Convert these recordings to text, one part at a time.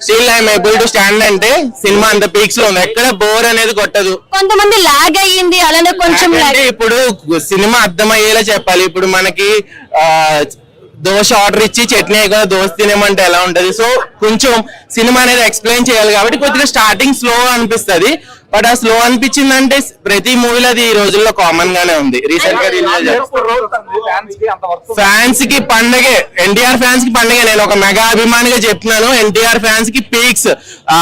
Still I'm able to stand అంటే cinema అంత పీక్స్లో ఉంది. ఎక్కడ బోర్ అనేది కొట్టదు. కొంతమంది లాగ్ అయ్యింది అలానే కొంచెం అంటే ఇప్పుడు సినిమా అర్థమయ్యేలా చెప్పాలి. ఇప్పుడు మనకి ఆ, దోశ ఆర్డర్ ఇచ్చి చట్నీ కూడా దోశ తినేమంటే ఎలా ఉంటది? సో కొంచెం సినిమా అనేది ఎక్స్ప్లెయిన్ చేయాలి కాబట్టి కొద్దిగా స్టార్టింగ్ స్లో అనిపిస్తది. బట్ ఆ స్లో అనిపించిందంటే ప్రతి మూవీలో అది ఈ రోజుల్లో కామన్ గానే ఉంది. రీసెంట్గా రిలీజ్ ఫ్యాన్స్కి పండగే ఎన్టీఆర్ ఫ్యాన్స్కి పండగే. నేను ఒక మెగా అభిమానిగా చెప్తున్నాను ఎన్టీఆర్ ఫ్యాన్స్కి పీక్స్ ఆ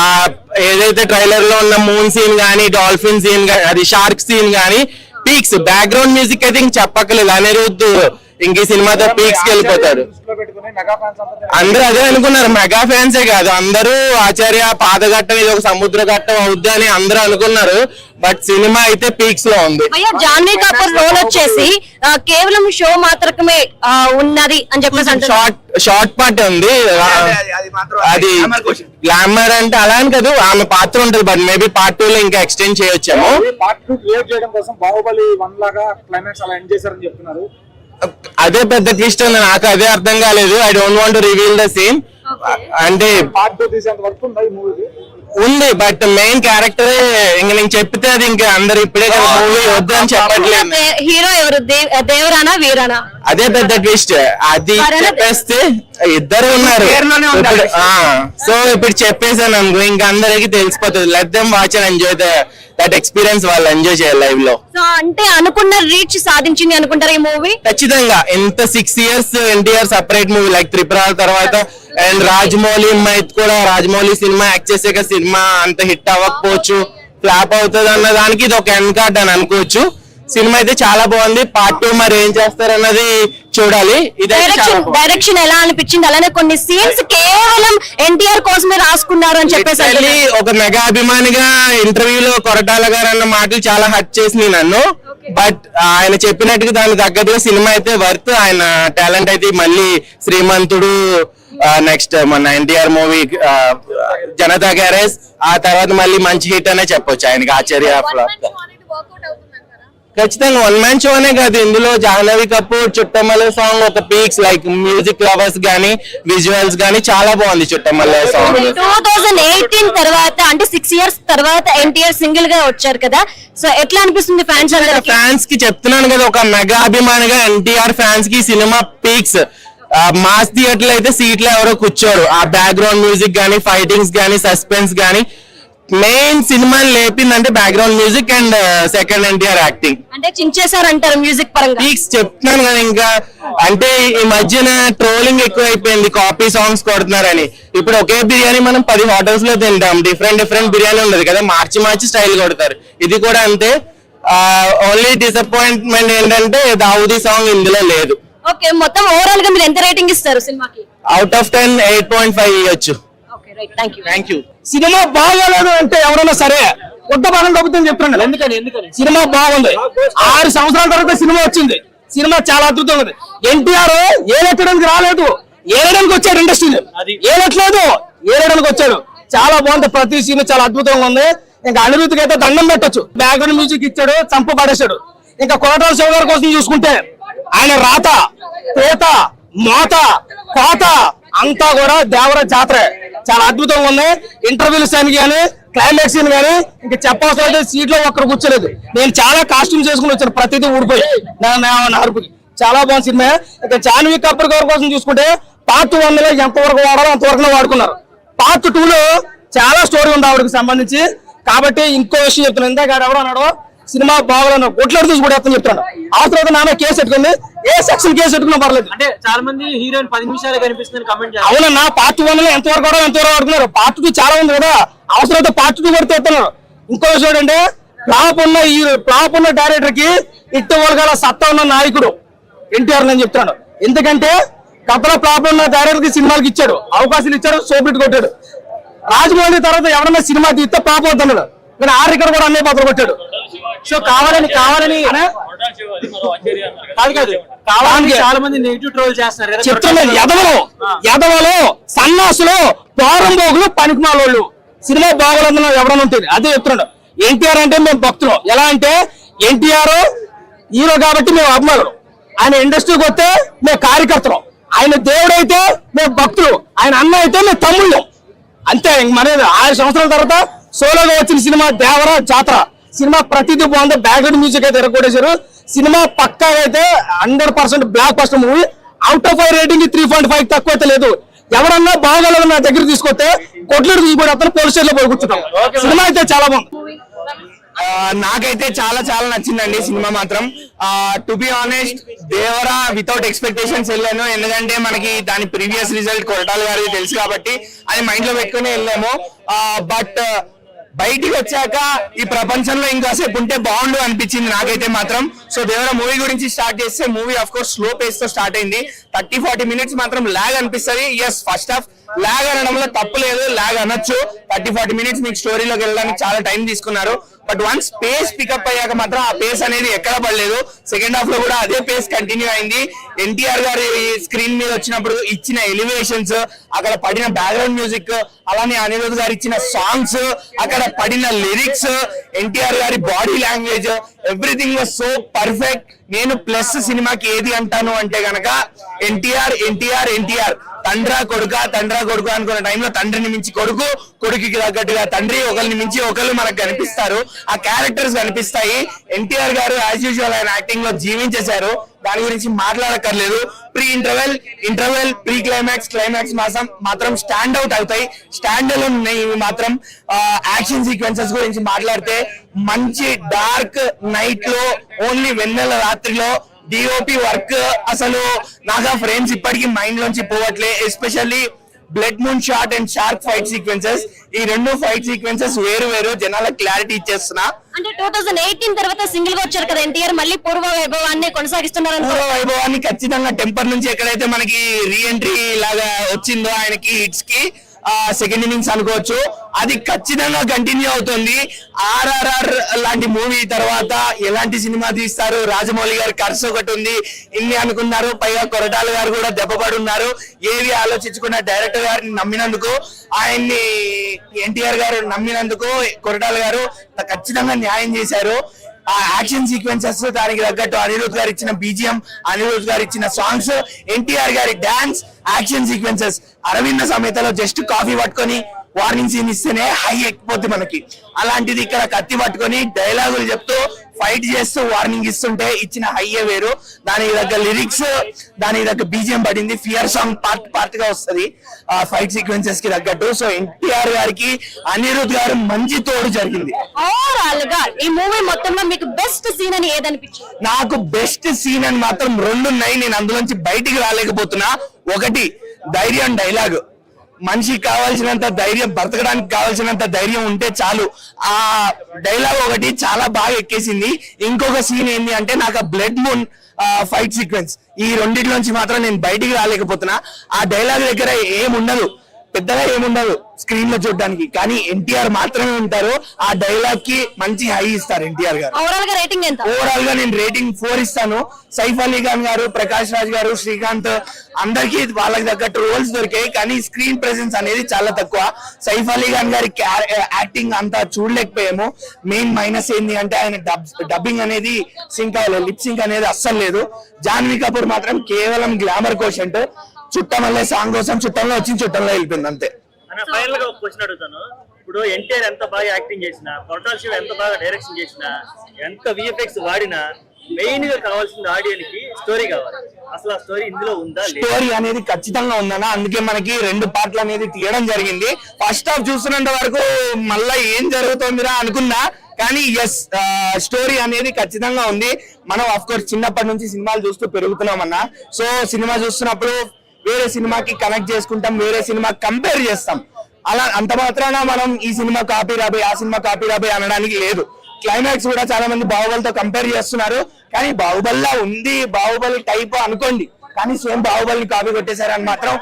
ఏదైతే ట్రైలర్లో ఉన్న మూన్ సీన్ గానీ డాల్ఫిన్ సీన్ గానీ అది షార్క్ సీన్ గానీ పీక్స్ బ్యాక్గ్రౌండ్ మ్యూజిక్ అయితే ఇంక చెప్పక్కలేదు అనిరుద్ధ్ ఇంక ఈ సినిమాతో పీక్స్కి వెళ్ళిపోతాడు అందరూ అదే అనుకున్నారు. మెగా ఫ్యాన్సే కాదు. అందరూ ఆచార్య పాదఘట్టం ఇది ఒక సముద్ర ఘట్టం అవుద్ది అని అందరూ అనుకున్నారు. బట్ సినిమా అయితే పీక్స్లో ఉంది జాన్వీ కపూర్ రోల్ వచ్చేసి కేవలం షో మాత్రమే ఉన్నది అని చెప్పేసి షార్ట్ షార్ట్ పార్ట్ ఉంది. అది గ్లామర్ అంటే అలా అని కాదు ఆమె పాత్ర ఉంటుంది. బట్ మేబీ పార్ట్ టూ లో ఇంకా ఎక్స్టెండ్ చేయొచ్చేమో. పార్ట్ టూ క్రియేట్ చేయడం కోసం బాహుబలి వన్ లాగా క్లైమాక్స్ అలా ఎండ్ చేశారని చెప్తున్నారు. అదే పెద్ద ట్విస్ట్ ఉంది నాకు అదే అర్థం కాలేదు. I don't want reveal the same అంటే పార్ట్ టూ తీసేంత వరకు ఉంది బట్ మెయిన్ క్యారెక్టర్ ఇంక నేను చెప్తే అది ఇంకా అందరు ఇప్పుడే కదా మూవీ వద్దు అని చెప్పట్లేదు. హీరో ఎవరు? దేవ్- దేవరానా వీరానా? అదే పెద్ద ట్విస్ట్ అది చెప్పేస్తే ఇద్దరు ఉన్నారు. సో ఇప్పుడు చెప్పేసాను అనుకో ఇంకా అందరికి తెలిసిపోతుంది. Let them watch and enjoy that experience వాళ్ళు ఎంజాయ్ చేయాలి లైవ్లో. అంటే అనుకున్న రీచ్ సాధించింది అనుకుంటారు ఈ మూవీ? ఖచ్చితంగా. ఎంత six years NTR separate movie like Tripurala తర్వాత అండ్ రాజమౌళి మైత్ కూడా రాజమౌళి సినిమా యాక్ట్ చేసాక సినిమా అంత హిట్ అవ్వకపోవచ్చు ఫ్లాప్ అవుతుంది అన్న దానికి ఇది ఒక ఎన్ కార్డ్ అని అనుకోవచ్చు. సినిమా అయితే చాలా బాగుంది. పార్ట్ టూ మరి ఏం చేస్తారన్నది చూడాలి. డైరెక్షన్ ఎలా అనిపించింది? అలానే కొన్ని సీన్స్ కేవలం ఎన్టీఆర్ కోసమే రాసుకున్నారు అని చెప్పేసి. ఒక మెగా అభిమానిగా ఇంటర్వ్యూలో కొరటాల గారు అన్న మాటలు చాలా హట్ చేసినాయి నన్ను. బట్ ఆయన చెప్పినట్టుగా దానికి తగ్గట్టుగా సినిమా అయితే వర్త్ ఆయన టాలెంట్ అయితే మళ్ళీ శ్రీమంతుడు నెక్స్ట్ మన ఎన్టీఆర్ మూవీ జనతా గ్యారేజ్ ఆ తర్వాత మళ్ళీ మంచి హిట్ అనే చెప్పొచ్చు ఆయనకి ఆచార్య. ఖచ్చితంగా వన్ మ్యాన్ షో అనే కాదు ఇందులో జాహ్నవి కపూర్ చుట్టమల్ల సాంగ్ ఒక పీక్స్ లైక్ మ్యూజిక్ లవర్స్ గానీ విజువల్స్ గానీ చాలా బాగుంది Chuttamalle song two thousand eighteen తర్వాత అంటే సిక్స్ ఇయర్స్ తర్వాత ఎన్టీఆర్ సింగిల్గా వచ్చారు కదా సో ఎట్లా అనిపిస్తుంది ఫ్యాన్స్ ఫ్యాన్స్కి చెప్తున్నాను కదా ఒక మెగా అభిమానిగా ఎన్టీఆర్ ఫ్యాన్స్కి సినిమా పీక్స్ మాస్ థియేటర్ అయితే సీట్లు ఎవరో కూర్చోరు. ఆ బ్యాక్గ్రౌండ్ మ్యూజిక్ గానీ ఫైటింగ్స్ గానీ సస్పెన్స్ గానీ మెయిన్ సినిమాని లేపిందంటే background music and second NTR acting అంటే మ్యూజిక్ పరంగా? చెప్తున్నాను కదా ఇంకా. అంటే ఈ మధ్యన ట్రోలింగ్ ఎక్కువ అయిపోయింది కాపీ సాంగ్స్ కొడుతున్నారని. ఇప్పుడు ఒకే బిర్యానీ మనం పది హోటల్స్లో తింటాం. డిఫరెంట్ డిఫరెంట్ బిర్యానీ ఉండదు కదా. మార్చి మార్చి స్టైల్ కొడతారు. ఇది కూడా అంతే. ఓన్లీ డిసప్పాయింట్మెంట్ ఏంటంటే దావుదీ సాంగ్ ఇందులో లేదు. ఓకే మొత్తం ఓవరాల్గా మీరు ఎంత రేటింగ్ ఇస్తారు సినిమాకి? Out of ten eight point five ఇవ్వచ్చు okay right thank you cinema బాగోలేదు అంటే ఎవరైనా సరే కొత్త పదం కప్పుతుంది చెప్తున్నాను. ఎందుకని ఎందుకని? సినిమా బాగుంది. ఆరు సంవత్సరాల తర్వాత సినిమా వచ్చింది. సినిమా చాలా అద్భుతంగా ఉంది. ఎన్టీఆర్ ఏలెట్టడానికి రాలేదు. ఏలడానికి వచ్చాడు ఇండస్ట్రీని. ఏలట్లేదు. ఏలడానికి వచ్చాడు. చాలా బాగుంది. ప్రతి సీన్ చాలా అద్భుతంగా ఉంది. ఇంకా అనిరుద్ధికి అయితే దండం పెట్టొచ్చు. బ్యాక్గ్రౌండ్ మ్యూజిక్ ఇచ్చాడు చంపు పడేశాడు. ఇంకా కొరటాల శివ గారి కోసం చూసుకుంటే ఆయన రాత పేత మోత కోత అంతా కూడా దేవర జాతర. చాలా అద్భుతంగా ఉంది. ఇంటర్వ్యూలు సీన్ కానీ క్లైమాక్స్ సీన్ కానీ ఇంకా చెప్పవలసిన అయితే సీట్లో ఒక్కరు కూర్చోలేదు. నేను చాలా కాస్ట్యూమ్స్ చేసుకుని వచ్చాను. ప్రతిదీ ఊడిపోయి. నా- చాలా బాగుంది సినిమా. ఇక జాన్వీ కపూర్ గారి కోసం చూసుకుంటే పార్ట్ వన్లో ఎంతవరకు వాడాలో అంతవరకు వాడుకున్నారు. పార్ట్ టూ లో చాలా స్టోరీ ఉంది ఆవిడకి సంబంధించి. కాబట్టి ఇంకో విషయం చెప్తున్నాను. ఇందాక ఎవరు అన్నాడు సినిమా బాగోలను కొట్లాడు చూసి కూడా ఎత్తని చెప్తాను అవసరం నామే కేసు పెట్టుకుంది. ఏ సెక్షన్ కేసు పెట్టుకున్నా పర్లేదు. అంటే చాలా మంది హీరోయిన్ పది నిమిషాలు కనిపిస్తుంది కమెంట్ అవునన్నా పార్ట్ వన్లో ఎంతవరకు కూడా ఎంతవరకు ఆడుతున్నారు పార్ట్ టూ చాలా ఉంది కదా. అవసరమైతే పార్ట్ టూ కూడా తెస్తున్నారు. ఇంకో ఏంటంటే ఫ్లాప్ ఉన్న ఈ ఫ్లాప్ ఉన్న డైరెక్టర్కి ఇట్టు గల సత్తా ఉన్న నాయకుడు ఎన్టీఆర్ నేను చెప్తున్నాను ఎందుకంటే గతంలో ఫ్లాప్ ఉన్న డైరెక్టర్కి సినిమాలకు ఇచ్చాడు. అవకాశాలు ఇచ్చాడు సోపెట్ కొట్టాడు. రాజమౌళి తర్వాత ఎవరన్నా సినిమా తీస్తే ఫ్లాప్ అవుతున్నాడు కానీ ఆ రికార్డు కూడా అన్నీ పాత్ర కొట్టాడు. సో కావాలని కావాలని కాదు కాదు. కావాలని చాలా మంది నెగిటివ్ ట్రోల్ చేస్తున్నారు కదా. చెప్తున్నాను ఎదవలు ఎదవలు సన్నాసులు పోరంబోగులు పనికిమాలోళ్ళు. సినిమా బాగోలేదన్న ఎవరైనా ఉంటుంది అదే చెప్తున్నాడు. ఎన్టీఆర్ అంటే మేము భక్తులు. ఎలా అంటే ఎన్టీఆర్ హీరో కాబట్టి మేము అభిమానులు. ఆయన ఇండస్ట్రీకి వస్తే మేము కార్యకర్తలు. ఆయన దేవుడు అయితే మేము భక్తులు. ఆయన అన్న అయితే మేము తమ్ముళ్ళు. అంతే ఇంక మనది ఆరు సంవత్సరాల తర్వాత సోలోగా వచ్చిన సినిమా దేవర జాతర. సినిమా ప్రతిదీ బాగుంది. బ్యాక్గ్రౌండ్ మ్యూజిక్ అయితే ఎరగొట్టేశారు. సినిమా పక్కా అయితే hundred percent blockbuster movie out of five rating three point five తక్కువ అయితే లేదు. ఎవరన్నా బాగోలేదు నా దగ్గర తీసుకొస్తే కొట్లు తీసుకొని అతను పోలీస్ స్టేషన్లో పోయి కూర్చుంటాం. సినిమా అయితే చాలా బాగుంది. నాకైతే చాలా చాలా నచ్చిందండి సినిమా మాత్రం. To be honest Devara without expectations వెళ్ళాను. ఎందుకంటే మనకి దాని ప్రీవియస్ రిజల్ట్ కొరటాల గారికి తెలుసు కాబట్టి అది మైండ్లో పెట్టుకుని వెళ్ళాము. బట్ బయటికి వచ్చాక ఈ ప్రపంచంలో ఇంకాసేపు ఉంటే బాగుండు అనిపించింది నాకైతే మాత్రం. సో దేవర మూవీ గురించి స్టార్ట్ చేస్తే మూవీ ఆఫ్ కోర్స్ స్లో పేస్తో స్టార్ట్ అయింది. థర్టీ ఫార్టీ మినిట్స్ మాత్రం లాగ్ అనిపిస్తుంది. ఎస్ ఫస్ట్ హాఫ్ లాగ్ అనడంలో తప్పు లేదు లాగ్ అనొచ్చు. థర్టీ ఫార్టీ మినిట్స్ మీకు స్టోరీలోకి వెళ్ళడానికి చాలా టైం తీసుకున్నారు. బట్ వన్స్ పేస్ పికప్ అయ్యాక మాత్రం ఆ పేస్ అనేది ఎక్కడ పడలేదు. సెకండ్ హాఫ్లో కూడా అదే పేస్ కంటిన్యూ అయింది. ఎన్టీఆర్ గారి స్క్రీన్ మీద వచ్చినప్పుడు ఇచ్చిన ఎలివేషన్స్ అక్కడ పడిన బ్యాక్గ్రౌండ్ మ్యూజిక్ అలానే అనిరుద్ గారు ఇచ్చిన సాంగ్స్ అక్కడ పడిన లిరిక్స్ ఎన్టీఆర్ గారి body language everything was so perfect. నేను ప్లస్ సినిమాకి ఏది అంటాను అంటే గనక ఎన్టీఆర్ ఎన్టీఆర్ ఎన్టీఆర్. తండ్రా కొడుక తండ్రా కొడుకు అనుకున్న టైంలో తండ్రిని మించి కొడుకు కొడుకుకి తగ్గట్టుగా తండ్రి ఒకరిని మించి ఒకరు మనకు కనిపిస్తారు. ఆ క్యారెక్టర్స్ కనిపిస్తాయి. ఎన్టీఆర్ గారు యాజ్ యూజువల్ ఆయన యాక్టింగ్లో జీవించేశారు. దాని గురించి మాట్లాడక్కర్లేదు. Pre interval interval pre climax climax మాసం మాత్రం స్టాండ్ అవుట్ అవుతాయి. స్టాండ్ అలోన్ ఉన్నాయి ఇవి మాత్రం యాక్షన్ సీక్వెన్సెస్ గురించి మాట్లాడితే మంచి డార్క్ నైట్లో ఓన్లీ వెన్నెల రాత్రిలో డిఓపి వర్క్ అసలు నాకు ఆ ఫ్రేమ్స్ ఇప్పటికీ మైండ్ లోంచి పోవట్లే. Especially blood moon shot and shark fight sequences ఈ రెండు ఫైట్ సీక్వెన్సెస్ వేరు వేరు. జనాలకు క్లారిటీ ఇచ్చేస్తున్నా. అంటే టూ థౌసండ్ ఎయిటీన్ తర్వాత సింగిల్గా వచ్చారు కదా ఎన్టీఆర్ మళ్ళీ పూర్వ వైభవాన్ని కొనసాగిస్తున్నారు పూర్వ వైభవాన్ని ఖచ్చితంగా టెంపర్ నుంచి ఎక్కడైతే మనకి రీఎంట్రీ లాగా వచ్చిందో ఆయనకి హిట్స్కి సెకండ్ ఇన్నింగ్స్ అనుకోవచ్చు. అది ఖచ్చితంగా కంటిన్యూ అవుతుంది. ఆర్ఆర్ఆర్ లాంటి మూవీ తర్వాత ఎలాంటి సినిమా తీస్తారు? రాజమౌళి గారి ఖర్చు ఒకటి ఉంది. ఇన్ని అనుకున్నారు. పైగా కొరటాల గారు కూడా దెబ్బపడి ఉన్నారు ఏవి ఆలోచించుకున్న డైరెక్టర్ గారిని నమ్మినందుకు ఆయన్ని ఎన్టీఆర్ గారు నమ్మినందుకు కొరటాల గారు ఖచ్చితంగా న్యాయం చేశారు. ఆ యాక్షన్ సీక్వెన్సెస్ దానికి తగ్గట్టు అనిరుద్ గారు ఇచ్చిన బీజిఎం అనిరుద్ గారు ఇచ్చిన సాంగ్స్ ఎన్టీఆర్ గారి డాన్స్ యాక్షన్ సీక్వెన్సెస్. అరవింద సమేతలో జస్ట్ కాఫీ పట్టుకొని వార్నింగ్ సీన్ ఇస్తేనే హై ఎక్కిపోద్ది మనకి. అలాంటిది ఇక్కడ కత్తి పట్టుకొని డైలాగులు చెప్తూ ఫైట్ చేస్తూ వార్నింగ్ ఇస్తుంటే ఇచ్చిన హైయే వేరు. దానికి తగ్గ లిరిక్స్ దానికి తగ్గ బీజిఎం పడింది. ఫియర్ సాంగ్ పార్ట్ పార్ట్గా వస్తది. ఆ ఫైట్ సీక్వెన్సెస్కి తగ్గట్టు. సో ఎన్టీఆర్ గారికి అనిరుద్ గారు మంచి తోడు జరిగింది. ఓవరాల్గా ఈ మూవీ మొత్తంలో మీకు బెస్ట్ సీన్ అని ఏదనిపించింది? నాకు బెస్ట్ సీన్ అని మాత్రం రెండు ఉన్నాయి. నేను అందులోంచి బయటికి రాలేకపోతున్నా. ఒకటి ధైర్యం డైలాగ్ మనిషికి కావాల్సినంత ధైర్యం బ్రతకడానికి కావాల్సినంత ధైర్యం ఉంటే చాలు. ఆ డైలాగ్ ఒకటి చాలా బాగా ఎక్కేసింది. ఇంకొక సీన్ ఏంటి అంటే నాకు ఆ బ్లడ్ మూన్ ఫైట్ సీక్వెన్స్. ఈ రెండింటిలోంచి మాత్రం నేను బయటికి రాలేకపోతున్నా. ఆ డైలాగ్ దగ్గర ఏముండదు. పెద్దగా ఏముండదు స్క్రీన్లో చూడడానికి. కానీ ఎన్టీఆర్ మాత్రమే ఉంటారు. ఆ డైలాగ్కి మంచి హై ఇస్తారు ఎన్టీఆర్ గారు. ఓవరాల్గా రేటింగ్ ఎంత? ఓవరాల్గా నేను రేటింగ్ ఫోర్ ఇస్తాను. సైఫ్ అలీ ఖాన్ గారు ప్రకాష్ రాజ్ గారు శ్రీకాంత్ అందరికి వాళ్ళకి తగ్గట్టు రోల్స్ దొరికాయి. కానీ స్క్రీన్ ప్రెసెన్స్ అనేది చాలా తక్కువ. సైఫ్ అలీ ఖాన్ గారి యాక్టింగ్ అంతా చూడలేకపోయాము. మెయిన్ మైనస్ ఏంటి అంటే ఆయన డబ్బింగ్ అనేది సింక్ అవ్వలేదు. లిప్ సింక్ అనేది అస్సలు లేదు. జాన్వీ కపూర్ మాత్రం కేవలం గ్లామర్ కోషంట్ చుట్టం వల్లే సాంగ్ కోసం చుట్టంలో వచ్చి చుట్టంలో వెళ్ళిపోయింది అంతే. ఫైనల్గా ఒక క్వశ్చన్ అడుగుతాను. ఇప్పుడు ఎన్టీఆర్ ఎంత బాగా యాక్టింగ్ చేసినా కొరటాల శివ ఎంత బాగా డైరెక్షన్ చేసినా ఎంత విఎఫ్ఎక్స్ వాడినా మెయిన్గా కావాల్సింది ఆడియన్స్కి స్టోరీ కావాలి. అసలు ఆ స్టోరీ ఇందులో ఉందా స్టోరీ అనేది ఖచ్చితంగా ఉందన్న. అందుకే మనకి రెండు పార్ట్లు అనేది తీయడం జరిగింది. ఫస్ట్ హాఫ్ చూస్తున్నంత వరకు మళ్ళా ఏం జరుగుతుందిరా అనుకున్నా కానీ ఎస్ స్టోరీ అనేది ఖచ్చితంగా ఉంది. మనం అఫ్ కోర్స్ చిన్నప్పటి నుంచి సినిమాలు చూస్తూ పెరుగుతున్నాం అన్న సో సినిమా చూస్తున్నప్పుడు వేరే సినిమాకి కనెక్ట్ చేసుకుంటాం వేరే సినిమా కంపేర్ చేస్తాం. అలా అంత మాత్రాన మనం ఈ సినిమా కాపీ రాబోయ్ ఆ సినిమా కాపీ రాబోయ్ అనడానికి లేదు. క్లైమాక్స్ కూడా చాలా మంది బాహుబలితో కంపేర్ చేస్తున్నారు. కానీ బాహుబలిలా ఉంది బాహుబలి టైప్ అనుకోండి. కానీ సేమ్ బాహుబలిని కాపీ కొట్టేశారని మాత్రం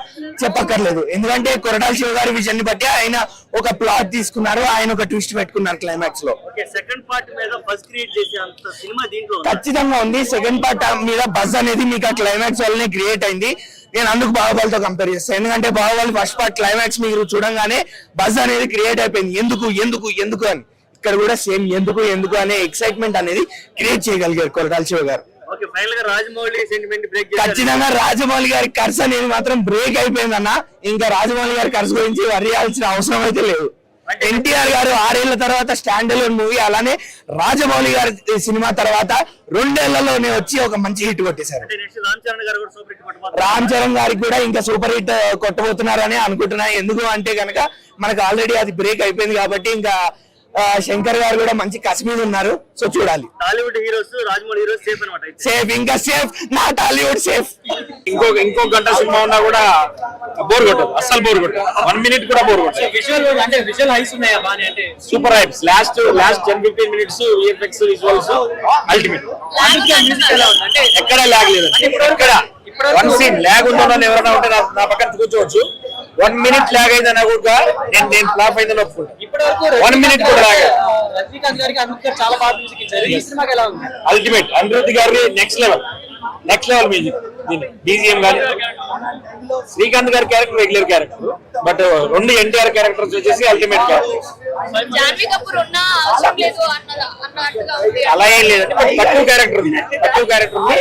చెప్పక్కర్లేదు. ఎందుకంటే కొరటాల శివ గారి విజన్ని బట్టి ఆయన ఒక ప్లాట్ తీసుకున్నారు ఆయన ఒక ట్విస్ట్ పెట్టుకున్నారు క్లైమాక్స్లో. సెకండ్ పార్ట్ మీద క్రియేట్ చేసే సినిమా దీంట్లో ఖచ్చితంగా ఉంది. సెకండ్ పార్ట్ మీద బజ్ అనేది మీకు ఆ క్లైమాక్స్ వల్లనే క్రియేట్ అయింది. నేను అందుకు బాహుబలితో కంపేర్ చేస్తాను ఎందుకంటే బాహుబలి ఫస్ట్ పార్ట్ క్లైమాక్స్ మీరు చూడంగానే బజ్ అనేది క్రియేట్ అయిపోయింది. ఎందుకు ఎందుకు ఎందుకు అని. ఇక్కడ కూడా సేమ్ ఎందుకు ఎందుకు అనే ఎక్సైట్మెంట్ అనేది క్రియేట్ చేయగలిగారు కొరటాల శివ గారు. ఖచ్చితంగా రాజమౌళి గారి కర్స్ అనేది మాత్రం బ్రేక్ అయిపోయిందన్న. ఇంకా రాజమౌళి గారి కర్స్ గురించి వరియాల్సిన అవసరం అయితే లేదు. ఎన్టీఆర్ గారు ఆరేళ్ళ తర్వాత స్టాండ్ అలోన్ మూవీ అలానే రాజమౌళి గారి సినిమా తర్వాత రెండేళ్ళలోనే వచ్చి ఒక మంచి హిట్ కొట్టేశారు. రామ్ చరణ్ గారికి కూడా ఇంకా సూపర్ హిట్ కొట్టబోతున్నారని అనుకుంటున్నా. ఎందుకు అంటే కనుక మనకు ఆల్రెడీ అది బ్రేక్ అయిపోయింది కాబట్టి ఇంకా శంకర్ గారు కూడా మంచి కసి మీద ఉన్నారు. సో చూడాలి. Tollywood heroes Rajamouli heroes safe అనమాట సేఫ్ ఇంకా సేఫ్ నా టాలీవుడ్ సేఫ్ ఇంకో ఇంకో గంట సినిమా ఉన్నా కూడా బోర్ కొట్టదు అస్సలు బోర్ కొట్టదు. వన్ మినిట్ కూడా బోర్ కొట్టదు. విజువల్ అంటే విజువల్ హైస్ ఉన్నాయా బానే? అంటే super hypes last last ten fifteen minutes VFX visuals ultimate ఎక్కడ ల్యాగ్ లేదు ఎక్కడ? వన్ సీన్ ల్యాగ్ ఉందో ఎవరైనా ఉంటే నా పక్కన కూర్చోవచ్చు. వన్ మినిట్ ల్యాగ్ అయిందన్నా కూడా నేను నేను ఫ్లాప్ అయిందని ఒప్పుకుంటా. ఇప్పటి వరకు One minute కూడా లాగా. రజనీకాంత్ గారికి అమిత్ గారు చాలా బాగా మ్యూజిక్ ఇచ్చారు. ఈ సినిమాకి ఎలా ఉంది? అల్టిమేట్ అనిరుద్ధ్ గారి next level next level music BGM గాని శ్రీకాంత్ గారి క్యారెక్టర్ రెగ్యులర్ క్యారెక్టర్ బట్ రెండు ఎన్టీఆర్ క్యారెక్టర్స్ వచ్చేసి అల్టిమేట్ క్యారెక్టర్ జాన్వీ కపూర్ ఉన్న అవసరం లేదు అన్నదా అన్నట్టుగా ఉంది. అలా ఏం లేదండి బట్ తక్కువ క్యారెక్టర్ ఉంది. తక్కువ క్యారెక్టర్ ఉంది.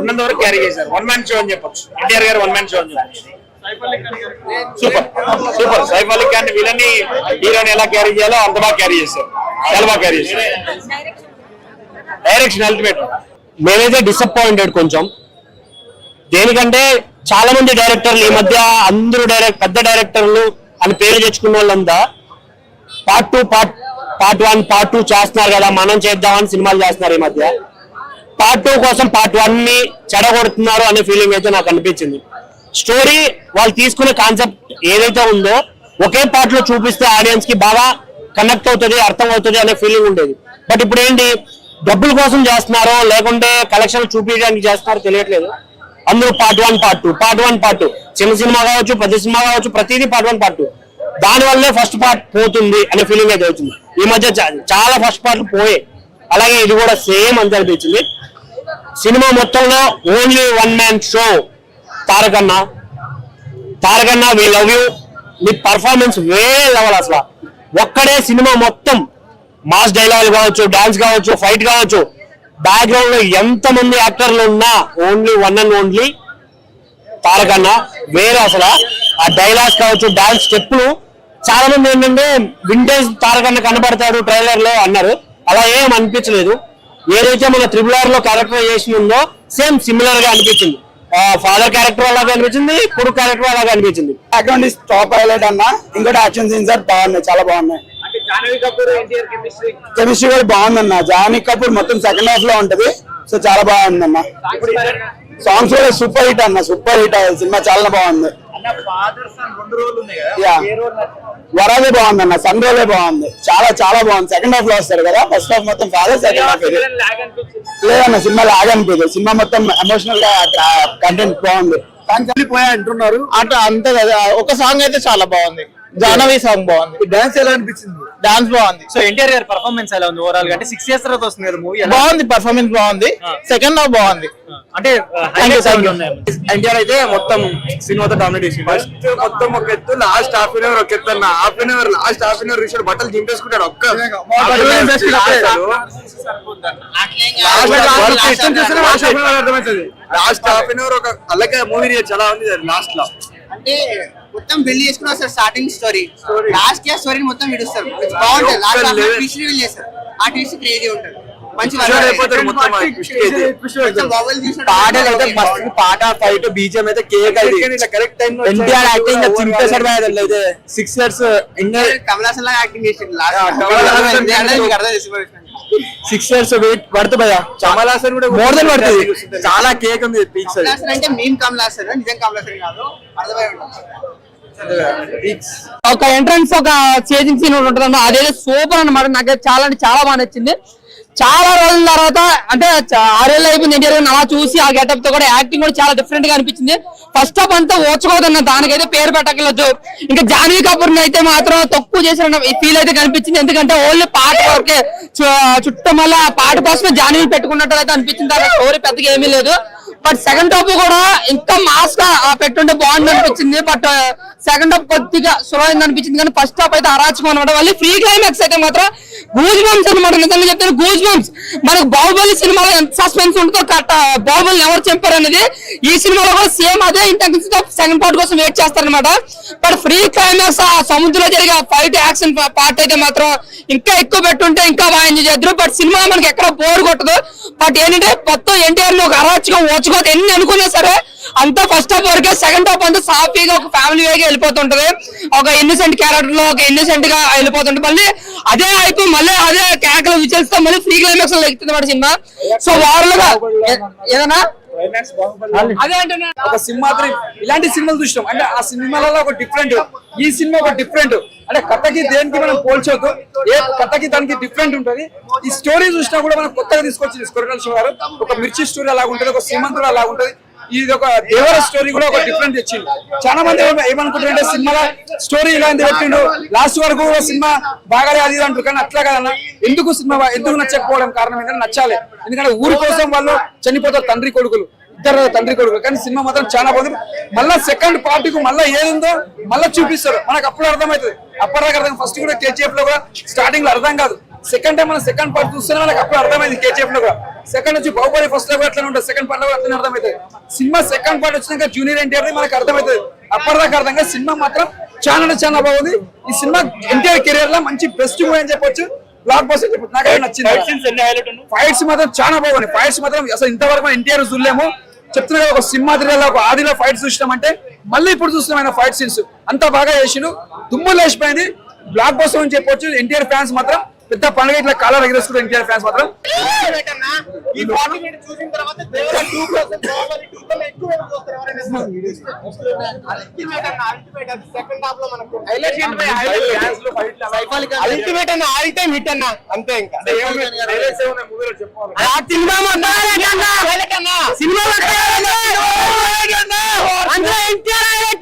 ఉన్నంత వరకు క్యారీ చేశారు. వన్ మ్యాన్ షో అని చెప్పొచ్చు. ఎన్టీఆర్ గారు వన్ మ్యాన్ షో అని చెప్పొచ్చు. సూపర్. సూపర్ సైఫ్ అలీ ఖాన్ విలని హీరోని ఎలా క్యారీ చేయాలో అంత బాగా క్యారీ చేశారు. చాలా బాగా క్యారీ చేశారు. డైరెక్షన్ అల్టిమేట్ మేమైతే డిసప్పాయింటెడ్ కొంచెం. దేనికంటే చాలా మంది డైరెక్టర్లు ఈ మధ్య అందరూ డైరెక్ట్ పెద్ద డైరెక్టర్లు అని పేరు తెచ్చుకున్న వాళ్ళంతా part two part part one part two చేస్తున్నారు కదా మనం చేద్దామని సినిమాలు చేస్తున్నారు ఈ మధ్య. పార్ట్ టూ కోసం పార్ట్ వన్ని చెడగొడుతున్నారు అనే ఫీలింగ్ అయితే నాకు అనిపించింది. స్టోరీ వాళ్ళు తీసుకునే కాన్సెప్ట్ ఏదైతే ఉందో ఒకే పార్ట్లో చూపిస్తే ఆడియన్స్కి బాగా కనెక్ట్ అవుతుంది అర్థం అవుతుంది అనే ఫీలింగ్ ఉండేది. బట్ ఇప్పుడు ఏంటి డబ్బుల కోసం చేస్తున్నారో లేకుంటే కలెక్షన్ చూపించడానికి చేస్తున్నారో తెలియట్లేదు. అందులో part one part two part one part two చిన్న సినిమా కావచ్చు పెద్ద సినిమా కావచ్చు ప్రతిదీ పార్ట్ వన్ పార్ట్ టూ దాని వల్లే ఫస్ట్ పార్ట్ పోతుంది అనే ఫీలింగ్ అయితే వచ్చింది. ఈ మధ్య చాలా ఫస్ట్ పార్ట్లు పోయాయి. అలాగే ఇది కూడా సేమ్ అంత అనిపించింది. సినిమా మొత్తంలో only one man show Tarakanna. Tarakanna we love you me performance వేరే లెవెల్ అసలు. ఒక్కడే సినిమా మొత్తం మాస్ డైలాగ్ కావచ్చు డాన్స్ కావచ్చు ఫైట్ కావచ్చు. బ్యాక్గ్రౌండ్లో ఎంత మంది యాక్టర్లు ఉన్నా only one and only Tarakanna. వేరే అసలు. ఆ డైలాగ్స్ కావచ్చు డాన్స్ స్టెప్లు చాలా మంది ఏంటంటే వింటేజ్ తారకన్న కనబడతాడు ట్రైలర్లో అన్నారు. అలా ఏం అనిపించలేదు. ఏదైతే మన త్రిబుల్ ఆర్లో క్యారెక్టరైజేషన్ ఉందో సేమ్ సిమిలర్గా అనిపించింది. ఫాదర్ క్యారెక్టర్ అలాగే అనిపించింది కొడుకు క్యారెక్టర్ అలాగే అనిపించింది బ్యాక్గ్రౌండ్ ఇస్ టాప్ హైలైట్ అన్న. ఇంకోటి యాక్షన్ సీన్స్ సార్ బాగున్నాయి చాలా బాగున్నాయి. కెమిస్ట్రీ కెమిస్ట్రీ కూడా బాగుందన్న. జానీ కపూర్ మొత్తం సెకండ్ హాఫ్లో ఉంటది. సో చాలా బాగుందన్న. సాంగ్స్ కూడా సూపర్ హిట్ అన్న సూపర్ హిట్ సినిమా చాలా బాగుంది. యా. వరాదే బాగుంది అన్న సన్ రోలే బాగుంది. చాలా చాలా బాగుంది. సెకండ్ హాఫ్లో వస్తారు కదా ఫస్ట్ హాఫ్ మొత్తం ఫాదర్ సెకండ్ హాఫ్ ఇది. లేదన్న సినిమా లాగా అనిపించదు. సినిమా మొత్తం ఎమోషనల్గా కంటెంట్ బాగుంది. పోయా అంటున్నారు. అట్లా అంతే కదా. ఒక సాంగ్ అయితే చాలా బాగుంది. జానవి సాంగ్ బాగుంది. డాన్స్ ఎలా అనిపించింది? డాన్స్ బాగుంది. సో ఎన్టీఆర్ గారి పర్ఫార్మెన్స్ ఎలా ఉంది? ఓవరాల్గా అంటే సిక్స్ ఇయర్స్ తర్వాత వస్తుంది కదా మూవీ బాగుంది పర్ఫార్మెన్స్ బాగుంది. సెకండ్ హాఫ్ బాగుంది. అంటే ఉన్నాయి? ఎన్టీఆర్ అయితే మొత్తం సినిమాతో డామినేట్ చేసి ఫస్ట్ మొత్తం ఒక ఎత్తు లాస్ట్ హాఫ్ అన్ అవర్ ఒక ఎత్తు అన్న. Half an hour last half an hour విషయం బట్టలు దింపేసుకుంటాడు ఒక్క. లాస్ట్ హాఫ్ అన్ అవర్ ఒక అలాగే మూవీ చాలా ఉంది లాస్ట్లో. అంటే మొత్తం పెళ్ళి చేసుకుని వస్తారు starting story last year story మొత్తం విడుస్తారు. బాగుంటుంది. లాస్ట్. ట్విస్ట్ చేస్తారు ఆ ట్విస్ట్ క్రేజీ ఉంటుంది అయితే. బాబులు చూసినట్టు పాటలు అయితే మస్తు పాట ఫైట్ బీజిఎం అయితే కేక్ అయితే కరెక్ట్ టైం ఎన్టీఆర్ యాక్టింగ్ చింపేశాడు అయితే six years Indian Kamal Haasan లాగా యాక్టింగ్ చేసిండు. సిక్స్ ఇయర్స్ వెయిట్ పడుతుంది భయ కమల్ హాసన్ కూడా మోర్ దెన్ పడుతుంది చాలా కేక్ ఉంది పీక్స్ కమల్ హాసన్ అంటే మేము కమల్ హాసన్ నిజం కమల్ హాసన్ కాదు. అర్థమై ఉంటుంది. ఒక ఎంట్రన్స్ ఒక చేజింగ్ సీన్ ఉంటుంది అదేదో సూపర్ అన్నమాట. నాకు చాలా అంటే చాలా బాగా నచ్చింది. చాలా రోజుల తర్వాత అంటే ఆరేళ్ళ అయిపోయింది ఎన్టీఆర్ గారిని అలా చూసి ఆ గెటప్తో కూడా యాక్టింగ్ కూడా చాలా డిఫరెంట్గా అనిపించింది. ఫస్ట్ ఆఫ్ అంతా ఓచుకోదన్న దానికైతే పేరు పెట్టగలదు ఇంకా జాన్వీ కపూర్ అయితే మాత్రం తక్కువ చేసిన ఫీల్ అయితే కనిపించింది. ఎందుకంటే ఓన్లీ పాట వరకే చుట్టం వల్ల ఆ పాట కోసమే జాన్వీ పెట్టుకున్నట్టు అయితే అనిపించింది. స్టోరీ పెద్దగా ఏమీ లేదు. బట్ సెకండ్ హాఫ్ కూడా ఇంకా మాస్గా ఆ, పెట్టుంటే బాగుంది అనిపించింది. బట్ సెకండ్ హాఫ్ కొద్దిగా స్లో అయింది అనిపించింది. కానీ ఫస్ట్ హాఫ్ అయితే అరాచకం అనమాట మళ్ళీ ఫ్రీ క్లైమాక్స్ అయితే మాత్రం గూజ్ బంప్స్ అనమాట నిజంగా చెప్తాను గూజ్ బంప్స్ మనకు బాహుబలి సినిమాలో ఎంత సస్పెన్స్ ఉంటుందో కట్ట బాహుబలి ఎవరు చంపారు అనేది ఈ సినిమాలో కూడా సేమ్ అదే ఇంటెన్స్ సెకండ్ పార్ట్ కోసం వెయిట్ చేస్తారనమాట బట్ ఫ్రీ క్లైమాక్స్ ఆ సముద్రంలో జరిగే ఫైట్ యాక్షన్ పార్ట్ అయితే మాత్రం ఇంకా ఎక్కువ పెట్టుంటే ఇంకా బాగా ఎంజాయ్ చేద్దరు బట్ సినిమా మనకి ఎక్కడ బోర్ కొట్టదు. బట్ ఏంటంటే మొత్తం ఎన్టీఆర్ ఒక అరాచకం ఓచుకోదు ఎన్ని అనుకున్నా సరే అంతా ఫస్ట్ హాఫ్ వరకే సెకండ్ హాఫ్ అంతా సాఫీగా ఒక ఫ్యామిలీ వేగా వెళ్ళిపోతుంటది. ఒక ఇన్నోసెంట్ క్యారెక్టర్లో ఒక ఇన్నోసెంట్గా వెళ్ళిపోతుంటది. మళ్ళీ అదే అయిపోయి మళ్ళీ అదే కేకలు విచల్స్తో మళ్ళీ ఫ్రీ క్లైమాక్స్లో ఎక్కుతుంది సినిమా. సో వారులుగా ఏదన్నా అదే అంటున్నా. ఒక సింహాద్రి ఇలాంటి సినిమాలు చూసినాం. అంటే ఆ సినిమాలలో ఒక డిఫరెంట్ ఈ సినిమా ఒక డిఫరెంట్ అంటే కథకి దేనికి మనం పోల్చొద్దు. ఏ కథకి దానికి డిఫరెంట్ ఉంటది. ఈ స్టోరీ చూసినా కూడా మనం కొత్తగా తీసుకొచ్చింది. కొరటాల శివ గారు ఒక మిర్చి స్టోరీ అలాగ ఉంటది ఒక శ్రీమంతుడు అలాగ ఉంటది ఇది ఒక దేవర స్టోరీ కూడా ఒక డిఫరెంట్ తెచ్చింది చాలా మంది ఏమనుకుంటారంటే సినిమాలో స్టోరీ ఇలాంటి పెట్టిండు? లాస్ట్ వరకు సినిమా బాగాలే అది ఇది అంటారు కానీ అట్లా కాదన్న ఎందుకు సినిమా ఎందుకు నచ్చకపోవడం కారణం ఏంటంటే నచ్చాలి. ఎందుకంటే ఊరి కోసం వాళ్ళు చనిపోతారు తండ్రి కొడుకులు ఇద్దరు తండ్రి కొడుకులు. కానీ సినిమా మాత్రం చాలా బాగుంది. మళ్ళీ సెకండ్ పార్ట్కు మళ్ళీ ఏదుందో మళ్ళీ చూపిస్తారు. మనకు అప్పుడు అర్థమవుతుంది. అప్పటిదాకా అర్థం ఫస్ట్ కూడా కేజీఎఫ్లో కూడా స్టార్టింగ్లో అర్థం కాదు. సెకండ్ టైం మనం సెకండ్ పార్ట్ చూస్తేనే మనకు అప్పుడు అర్థమైంది కేజీఎఫ్లో కూడా. సెకండ్ వచ్చి బాహుబలి ఫస్ట్లో అట్లనే ఉంటుంది. సెకండ్ పార్ట్లో అట్లనే అర్థమవుతుంది. సినిమా సెకండ్ పార్ట్ వచ్చినాక జూనియర్ ఎన్టీఆర్ మనకు అర్థమవుతుంది. అప్పటిదాకా అర్థం కాదు. సినిమా మాత్రం చాలా అంటే చాలా బాగుంది. ఈ సినిమా ఎన్టీఆర్ కెరీర్లో మంచి బెస్ట్ మూవీ అని చెప్పొచ్చు. బ్లాక్ బస్ అని చెప్పొచ్చు. నాకు నచ్చింది. ఫైట్స్ మాత్రం చాలా బాగున్నాయి. ఫైట్స్ మాత్రం అసలు ఇంతవరకు మనం ఎన్టీఆర్ చూడలేము. చెప్తున్నా ఒక సినిమా థ్రిల్లర్ ఒక ఆదిలో ఫైట్స్ చూసినామంటే మళ్ళీ ఇప్పుడు చూస్తున్నాం ఆయన ఫైట్ సీన్స్ అంత బాగా చేసిండు. దుమ్ము లేచిపోయింది. బ్లాక్ బస్ అని చెప్పొచ్చు. ఎన్టీఆర్ ఫ్యాన్స్ మాత్రం పెద్ద పండుగ ఇట్లా కాలం ఎగరేసుకుంటారు ఎన్టీఆర్ ఫ్యాన్స్ మాత్రం. ఈ ఫార్టీ మినిట్స్ చూసిన తర్వాత దేవర టూ కోసం బాహుబలి టూ కన్నా ఎక్కువ ఎవరు చూస్తారు ఎవరైనా అల్టిమేట్ అన్న అల్టిమేట్ అది సెకండ్ హాఫ్లో మనకు అల్టిమేట్ అన్న ఆల్ టైం హిట్ అన్న. అంతే ఇంకా. ఆ సినిమా మొత్తం సినిమా అల్టిమేట్